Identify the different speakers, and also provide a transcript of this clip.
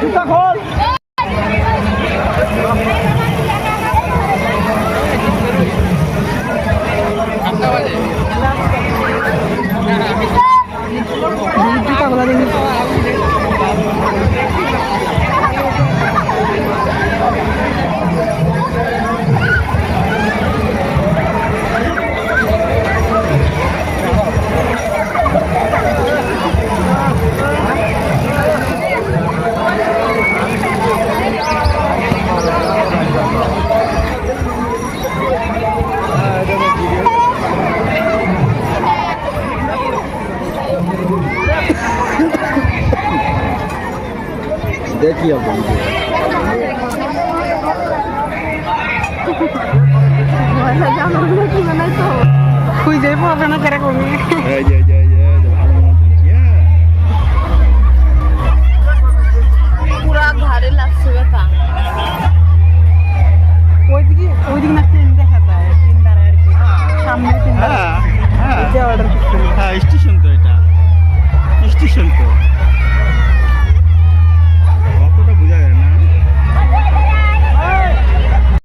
Speaker 1: জুতা খোল। দেখি
Speaker 2: আপনি।
Speaker 1: খুঁজে পাবে না কেরে কমে
Speaker 2: এই যে এই যে এই যে এই যে ভালো মতো চলছে, হ্যাঁ।
Speaker 3: পুরা ঘাড়ে লাগছে ব্যথা
Speaker 1: ওইদিকে ওইদিকে না ট্রেন দেখা যায় ট্রেন দাঁড়ায় আর কি সামনে ট্রেন
Speaker 2: হ্যাঁ হ্যাঁ
Speaker 1: অর্ডার
Speaker 2: হ্যাঁ স্টেশন তো এটা। স্টেশন তো।